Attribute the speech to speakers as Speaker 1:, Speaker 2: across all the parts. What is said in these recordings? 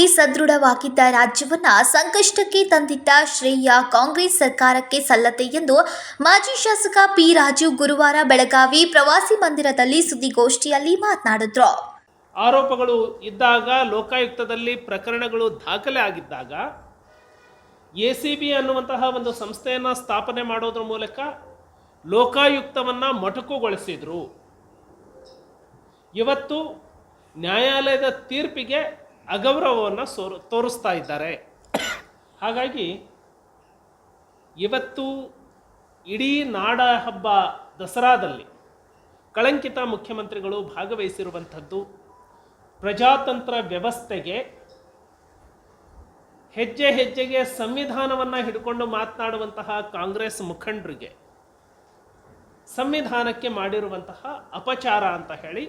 Speaker 1: ಆರ್ಥಿಕವಾಗಿ ಸದೃಢವಾಗಿದ್ದ ರಾಜ್ಯವನ್ನ ಸಂಕಷ್ಟಕ್ಕೆ ತಂದಿದ್ದ ಶ್ರೇಯ ಕಾಂಗ್ರೆಸ್ ಸರ್ಕಾರಕ್ಕೆ ಸಲ್ಲತೆ ಎಂದು ಮಾಜಿ ಶಾಸಕ ಪಿ ರಾಜು ಗುರುವಾರ ಬೆಳಗಾವಿ ಪ್ರವಾಸಿ ಮಂದಿರದಲ್ಲಿ ಸುದ್ದಿಗೋಷ್ಠಿಯಲ್ಲಿ ಮಾತನಾಡಿದ್ರು.
Speaker 2: ಆರೋಪಗಳು ಇದ್ದಾಗ ಲೋಕಾಯುಕ್ತದಲ್ಲಿ ಪ್ರಕರಣಗಳು ದಾಖಲೆ ಆಗಿದ್ದಾಗ ಎ ಸಿ ಬಿ ಅನ್ನುವಂತಹ ಒಂದು ಸಂಸ್ಥೆಯನ್ನು ಸ್ಥಾಪನೆ ಮಾಡೋದ್ರ ಮೂಲಕ ಲೋಕಾಯುಕ್ತವನ್ನು ಮೊಟಕುಗೊಳಿಸಿದರು. ಇವತ್ತು ನ್ಯಾಯಾಲಯದ ತೀರ್ಪಿಗೆ ಅಗೌರವವನ್ನು ಸೋರು, ತೋರಿಸ್ತಾ ಇದ್ದಾರೆ. ಹಾಗಾಗಿ ಇವತ್ತು ಇಡೀ ನಾಡ ಹಬ್ಬ ದಸರಾದಲ್ಲಿ ಕಳಂಕಿತ ಮುಖ್ಯಮಂತ್ರಿಗಳು ಭಾಗವಹಿಸಿರುವಂಥದ್ದು ಪ್ರಜಾತಂತ್ರ ವ್ಯವಸ್ಥೆಗೆ ಹೆಜ್ಜೆ ಹೆಜ್ಜೆಗೆ ಸಂವಿಧಾನವನ್ನು ಹಿಡ್ಕೊಂಡು ಮಾತನಾಡುವಂತಹ ಕಾಂಗ್ರೆಸ್ ಮುಖಂಡರಿಗೆ ಸಂವಿಧಾನಕ್ಕೆ ಮಾಡಿರುವಂತಹ ಅಪಚಾರ ಅಂತ ಹೇಳಿ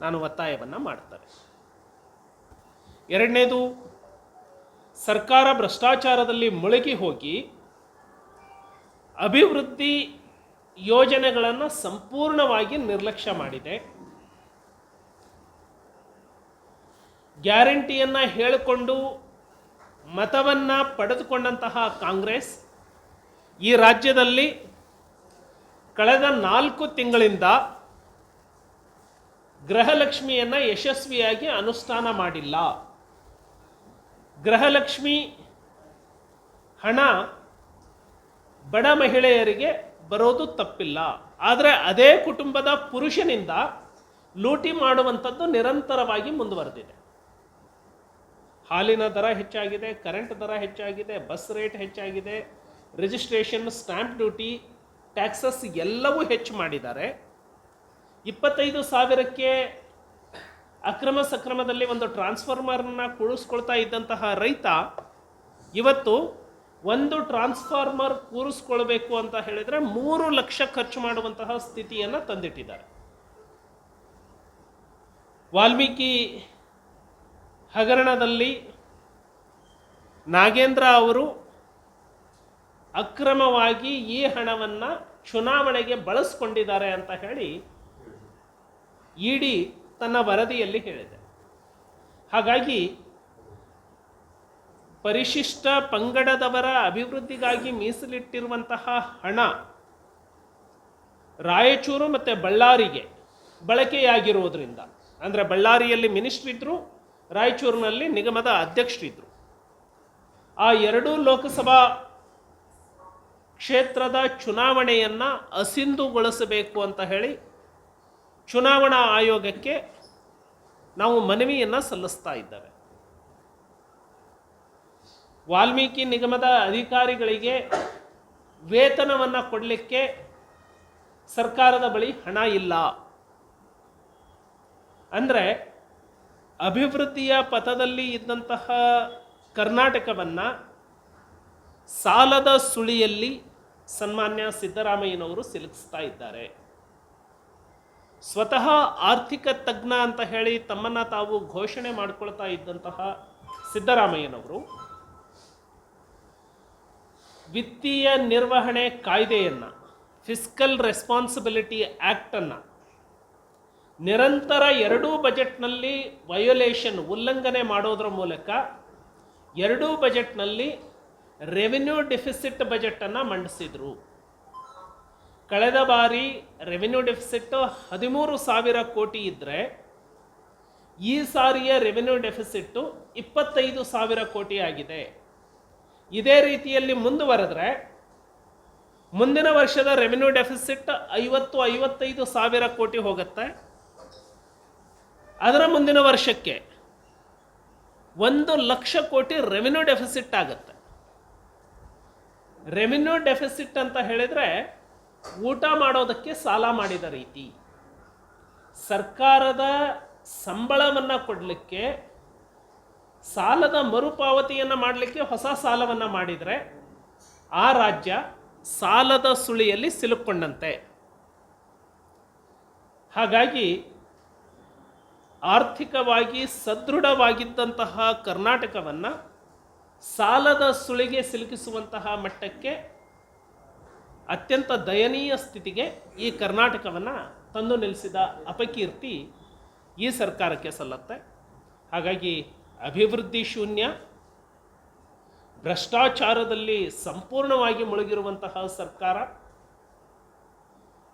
Speaker 2: ನಾನು ಒತ್ತಾಯವನ್ನು ಮಾಡ್ತಾರೆ ಎರಡನೇದು, ಸರ್ಕಾರ ಭ್ರಷ್ಟಾಚಾರದಲ್ಲಿ ಮುಳುಗಿ ಹೋಗಿ ಅಭಿವೃದ್ಧಿ ಯೋಜನೆಗಳನ್ನು ಸಂಪೂರ್ಣವಾಗಿ ನಿರ್ಲಕ್ಷ್ಯ ಮಾಡಿದೆ. ಗ್ಯಾರಂಟಿಯನ್ನು ಹೇಳಿಕೊಂಡು ಮತವನ್ನು ಪಡೆದುಕೊಂಡಂತಹ ಕಾಂಗ್ರೆಸ್ ಈ ರಾಜ್ಯದಲ್ಲಿ ಕಳೆದ ನಾಲ್ಕು ತಿಂಗಳಿಂದ ಗೃಹಲಕ್ಷ್ಮಿಯನ್ನು ಯಶಸ್ವಿಯಾಗಿ ಅನುಷ್ಠಾನ ಮಾಡಿಲ್ಲ. ಗೃಹಲಕ್ಷ್ಮಿ ಹಣ ಬಡ ಮಹಿಳೆಯರಿಗೆ ಬರೋದು ತಪ್ಪಿಲ್ಲ. ಆದರೆ ಅದೇ ಕುಟುಂಬದ ಪುರುಷನಿಂದ ಲೂಟಿ ಮಾಡುವಂಥದ್ದು ನಿರಂತರವಾಗಿ ಮುಂದುವರೆದಿದೆ. ಹಾಲಿನ ದರ ಹೆಚ್ಚಾಗಿದೆ, ಕರೆಂಟ್ ದರ ಹೆಚ್ಚಾಗಿದೆ, ಬಸ್ ರೇಟ್ ಹೆಚ್ಚಾಗಿದೆ, ರಿಜಿಸ್ಟ್ರೇಷನ್, ಸ್ಟ್ಯಾಂಪ್ ಡ್ಯೂಟಿ, ಟ್ಯಾಕ್ಸಸ್ ಎಲ್ಲವೂ ಹೆಚ್ಚು ಮಾಡಿದ್ದಾರೆ. ಇಪ್ಪತ್ತೈದು ಸಾವಿರಕ್ಕೆ ಅಕ್ರಮ ಸಕ್ರಮದಲ್ಲಿ ಒಂದು ಟ್ರಾನ್ಸ್ಫಾರ್ಮರ್ನ ಕೂರಿಸ್ಕೊಳ್ತಾ ಇದ್ದಂತಹ ರೈತ ಇವತ್ತು ಒಂದು ಟ್ರಾನ್ಸ್ಫಾರ್ಮರ್ ಕೂರಿಸ್ಕೊಳ್ಬೇಕು ಅಂತ ಹೇಳಿದರೆ ಮೂರು ಲಕ್ಷ ಖರ್ಚು ಮಾಡುವಂತಹ ಸ್ಥಿತಿಯನ್ನು ತಂದಿಟ್ಟಿದ್ದಾರೆ. ವಾಲ್ಮೀಕಿ ಹಗರಣದಲ್ಲಿ ನಾಗೇಂದ್ರ ಅವರು ಅಕ್ರಮವಾಗಿ ಈ ಹಣವನ್ನು ಚುನಾವಣೆಗೆ ಬಳಸ್ಕೊಂಡಿದ್ದಾರೆ ಅಂತ ಹೇಳಿ ಇಡಿ ತನ್ನ ವರದಿಯಲ್ಲಿ ಹೇಳಿದೆ. ಹಾಗಾಗಿ ಪರಿಶಿಷ್ಟ ಪಂಗಡದವರ ಅಭಿವೃದ್ಧಿಗಾಗಿ ಮೀಸಲಿಟ್ಟಿರುವಂತಹ ಹಣ ರಾಯಚೂರು ಮತ್ತು ಬಳ್ಳಾರಿಗೆ ಬಳಕೆಯಾಗಿರುವುದರಿಂದ, ಅಂದರೆ ಬಳ್ಳಾರಿಯಲ್ಲಿ ಮಿನಿಸ್ಟ್ರ್ ಇದ್ದರು ರಾಯಚೂರಿನಲ್ಲಿ ನಿಗಮದ ಅಧ್ಯಕ್ಷರಿದ್ದರು ಆ ಎರಡೂ ಲೋಕಸಭಾ ಕ್ಷೇತ್ರದ ಚುನಾವಣೆಯನ್ನು ಅಸಿಂಧುಗೊಳಿಸಬೇಕು ಅಂತ ಹೇಳಿ ಚುನಾವಣಾ ಆಯೋಗಕ್ಕೆ ನಾವು ಮನವಿಯನ್ನು ಸಲ್ಲಿಸ್ತಾ ಇದ್ದೇವೆ. ವಾಲ್ಮೀಕಿ ನಿಗಮದ ಅಧಿಕಾರಿಗಳಿಗೆ ವೇತನವನ್ನು ಕೊಡಲಿಕ್ಕೆ ಸರ್ಕಾರದ ಬಳಿ ಹಣ ಇಲ್ಲ. ಅಂದರೆ ಅಭಿವೃದ್ಧಿಯ ಪಥದಲ್ಲಿ ಇದ್ದಂತಹ ಕರ್ನಾಟಕವನ್ನು ಸಾಲದ ಸುಳಿಯಲ್ಲಿ ಸನ್ಮಾನ್ಯ ಸಿದ್ದರಾಮಯ್ಯನವರು ಸಿಲುಕಿಸ್ತಾ ಇದ್ದಾರೆ. ಸ್ವತಃ ಆರ್ಥಿಕ ತಜ್ಞ ಅಂತ ಹೇಳಿ ತಮ್ಮನ್ನು ತಾವು ಘೋಷಣೆ ಮಾಡಿಕೊಳ್ತಾ ಇದ್ದಂತಹ ಸಿದ್ದರಾಮಯ್ಯನವರು ವಿತ್ತೀಯ ನಿರ್ವಹಣೆ ಕಾಯ್ದೆಯನ್ನು ಫಿಸ್ಕಲ್ ರೆಸ್ಪಾನ್ಸಿಬಿಲಿಟಿ ಆ್ಯಕ್ಟನ್ನು ನಿರಂತರ ಎರಡೂ ಬಜೆಟ್ನಲ್ಲಿ ವಯೋಲೇಷನ್ ಉಲ್ಲಂಘನೆ ಮಾಡೋದ್ರ ಮೂಲಕ ಎರಡೂ ಬಜೆಟ್ನಲ್ಲಿ ರೆವಿನ್ಯೂ ಡೆಫಿಸಿಟ್ ಬಜೆಟನ್ನು ಮಂಡಿಸಿದರು. ಕಳೆದ ಬಾರಿ ರೆವೆನ್ಯೂ ಡೆಫಿಸಿಟ್ ಹದಿಮೂರು ಸಾವಿರ ಕೋಟಿ ಇದ್ದರೆ ಈ ಸಾರಿಯ ರೆವೆನ್ಯೂ ಡೆಫಿಸಿಟ್ಟು ಇಪ್ಪತ್ತೈದು ಸಾವಿರ ಕೋಟಿ ಆಗಿದೆ. ಇದೇ ರೀತಿಯಲ್ಲಿ ಮುಂದುವರೆದ್ರೆ, ಮುಂದಿನ ವರ್ಷದ ರೆವೆನ್ಯೂ ಡೆಫಿಸಿಟ್ ಐವತ್ತು, ಐವತ್ತೈದು ಸಾವಿರ ಕೋಟಿ ಹೋಗುತ್ತೆ. ಅದರ ಮುಂದಿನ ವರ್ಷಕ್ಕೆ ಒಂದು ಲಕ್ಷ ಕೋಟಿ ರೆವೆನ್ಯೂ ಡೆಫಿಸಿಟ್ ಆಗುತ್ತೆ. ರೆವೆನ್ಯೂ ಡೆಫಿಸಿಟ್ ಅಂತ ಹೇಳಿದರೆ ಊಟ ಮಾಡೋದಕ್ಕೆ ಸಾಲ ಮಾಡಿದ ರೀತಿ. ಸರ್ಕಾರದ ಸಂಬಳವನ್ನು ಕೊಡಲಿಕ್ಕೆ, ಸಾಲದ ಮರುಪಾವತಿಯನ್ನು ಮಾಡಲಿಕ್ಕೆ ಹೊಸ ಸಾಲವನ್ನು ಮಾಡಿದರೆ ಆ ರಾಜ್ಯ ಸಾಲದ ಸುಳಿಯಲ್ಲಿ ಸಿಲುಕೊಂಡಂತೆ. ಹಾಗಾಗಿ ಆರ್ಥಿಕವಾಗಿ ಸದೃಢವಾಗಿದ್ದಂತಹ ಕರ್ನಾಟಕವನ್ನು ಸಾಲದ ಸುಳಿಗೆ ಸಿಲುಕಿಸುವಂತಹ ಮಟ್ಟಕ್ಕೆ ಅತ್ಯಂತ ದಯನೀಯ ಸ್ಥಿತಿಗೆ ಈ ಕರ್ನಾಟಕವನ್ನು ತಂದು ನಿಲ್ಲಿಸಿದ ಅಪಕೀರ್ತಿ ಈ ಸರ್ಕಾರಕ್ಕೆ ಸಲ್ಲತ್ತೆ. ಹಾಗಾಗಿ ಅಭಿವೃದ್ಧಿ ಶೂನ್ಯ, ಭ್ರಷ್ಟಾಚಾರದಲ್ಲಿ ಸಂಪೂರ್ಣವಾಗಿ ಮುಳುಗಿರುವಂತಹ ಸರ್ಕಾರ,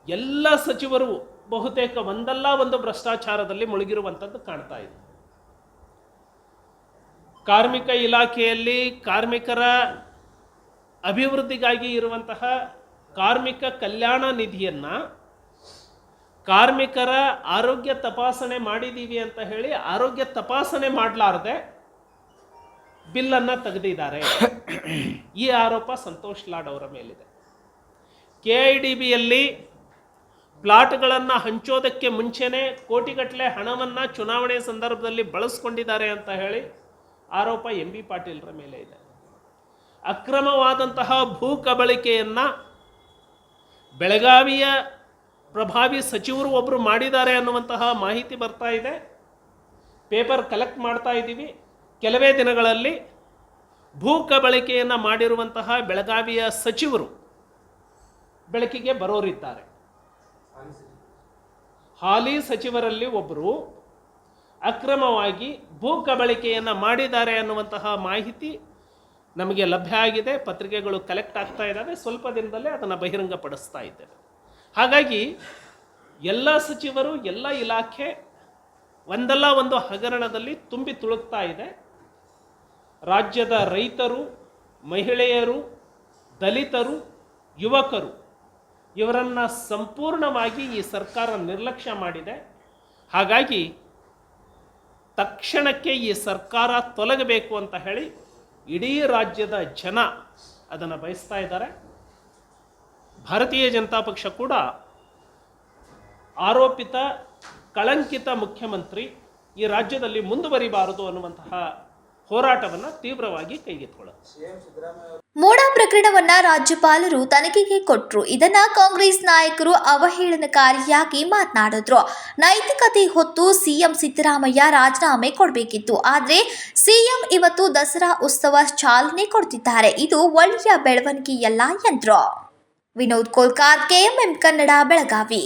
Speaker 2: ಎಲ್ಲ ಸಚಿವರು ಬಹುತೇಕ ಒಂದಲ್ಲ ಒಂದು ಭ್ರಷ್ಟಾಚಾರದಲ್ಲಿ ಮುಳುಗಿರುವಂಥದ್ದು ಕಾಣ್ತಾ ಇದೆ. ಕಾರ್ಮಿಕ ಇಲಾಖೆಯಲ್ಲಿ ಕಾರ್ಮಿಕರ ಅಭಿವೃದ್ಧಿಗಾಗಿ ಇರುವಂತಹ ಕಾರ್ಮಿಕ ಕಲ್ಯಾಣ ನಿಧಿಯನ್ನು ಕಾರ್ಮಿಕರ ಆರೋಗ್ಯ ತಪಾಸಣೆ ಮಾಡಿದ್ದೀವಿ ಅಂತ ಹೇಳಿ ಆರೋಗ್ಯ ತಪಾಸಣೆ ಮಾಡಲಾರದೆ ಬಿಲ್ಲನ್ನು ತೆಗೆದಿದ್ದಾರೆ. ಈ ಆರೋಪ ಸಂತೋಷ್ ಲಾಡ್ ಅವರ ಮೇಲಿದೆ. ಕೆ ಐ ಡಿ ಬಿಯಲ್ಲಿ ಪ್ಲಾಟ್ಗಳನ್ನು ಹಂಚೋದಕ್ಕೆ ಮುಂಚೆನೇ ಕೋಟಿಗಟ್ಟಲೆ ಹಣವನ್ನು ಚುನಾವಣೆ ಸಂದರ್ಭದಲ್ಲಿ ಬಳಸ್ಕೊಂಡಿದ್ದಾರೆ ಅಂತ ಹೇಳಿ ಆರೋಪ ಎಂ ಬಿ ಪಾಟೀಲ್ರ ಮೇಲೆ ಇದೆ. ಅಕ್ರಮವಾದಂತಹ ಭೂ ಕಬಳಿಕೆಯನ್ನು ಬೆಳಗಾವಿಯ ಪ್ರಭಾವಿ ಸಚಿವರು ಒಬ್ಬರು ಮಾಡಿದ್ದಾರೆ ಅನ್ನುವಂತಹ ಮಾಹಿತಿ ಬರ್ತಾ ಇದೆ. ಪೇಪರ್ ಕಲೆಕ್ಟ್ ಮಾಡ್ತಾ ಇದ್ದೀವಿ. ಕೆಲವೇ ದಿನಗಳಲ್ಲಿ ಭೂ ಕಬಳಿಕೆಯನ್ನು ಮಾಡಿರುವಂತಹ ಬೆಳಗಾವಿಯ ಸಚಿವರು ಬೆಳಕಿಗೆ ಬರೋರಿದ್ದಾರೆ. ಹಾಲಿ ಸಚಿವರಲ್ಲಿ ಒಬ್ಬರು ಅಕ್ರಮವಾಗಿ ಭೂ ಕಬಳಿಕೆಯನ್ನು ಮಾಡಿದ್ದಾರೆ ಅನ್ನುವಂತಹ ಮಾಹಿತಿ ನಮಗೆ ಲಭ್ಯ ಆಗಿದೆ, ಪತ್ರಿಕೆಗಳು ಕಲೆಕ್ಟ್ ಆಗ್ತಾ ಇದ್ದಾವೆ, ಸ್ವಲ್ಪ ದಿನದಲ್ಲೇ ಅದನ್ನು ಬಹಿರಂಗಪಡಿಸ್ತಾ ಇದ್ದೇವೆ. ಹಾಗಾಗಿ ಎಲ್ಲ ಸಚಿವರು, ಎಲ್ಲ ಇಲಾಖೆ ಒಂದಲ್ಲ ಒಂದು ಹಗರಣದಲ್ಲಿ ತುಂಬಿ ತುಳುಕ್ತಾ ಇದೆ. ರಾಜ್ಯದ ರೈತರು, ಮಹಿಳೆಯರು, ದಲಿತರು, ಯುವಕರು, ಇವರನ್ನು ಸಂಪೂರ್ಣವಾಗಿ ಈ ಸರ್ಕಾರ ನಿರ್ಲಕ್ಷ್ಯ ಮಾಡಿದೆ. ಹಾಗಾಗಿ ತಕ್ಷಣಕ್ಕೆ ಈ ಸರ್ಕಾರ ತೊಲಗಬೇಕು ಅಂತ ಹೇಳಿ ಇಡೀ ರಾಜ್ಯದ ಜನ ಅದನ್ನು ಬಯಸ್ತಾ ಇದ್ದಾರೆ. ಭಾರತೀಯ ಜನತಾ ಪಕ್ಷ ಕೂಡ ಆರೋಪಿತ, ಕಳಂಕಿತ ಮುಖ್ಯಮಂತ್ರಿ ಈ ರಾಜ್ಯದಲ್ಲಿ ಮುಂದುವರಿಬಾರದು ಅನ್ನುವಂತಹ ಹೋರಾಟವನ್ನು ತೀವ್ರವಾಗಿ ಕೈಗೆತ್ತಿಕೊಳ್ಳುತ್ತೆ
Speaker 1: ಮೋಡ ಪ್ರಕರಣವನ್ನ ರಾಜ್ಯಪಾಲರು ತನಿಖೆಗೆ ಕೊಟ್ಟರು ಇದನ್ನ ಕಾಂಗ್ರೆಸ್ ನಾಯಕರು ಅವಹೇಳನಕಾರಿಯಾಗಿ ಮಾತನಾಡಿದ್ರು. ನೈತಿಕತೆ ಹೊತ್ತು ಸಿಎಂ ಸಿದ್ದರಾಮಯ್ಯ ರಾಜೀನಾಮೆ ಕೊಡಬೇಕಿತ್ತು. ಆದರೆ ಸಿಎಂ ಇವತ್ತು ದಸರಾ ಉತ್ಸವ ಚಾಲನೆ ಕೊಡ್ತಿದ್ದಾರೆ. ಇದು ಒಳ್ಳೆಯ ಬೆಳವಣಿಗೆಯಲ್ಲ ಎಂದ್ರು. ವಿನೋದ್ ಕೋಲ್ಕಾರ್ ಕೆಎಂಎಂ ಕನ್ನಡ, ಬೆಳಗಾವಿ.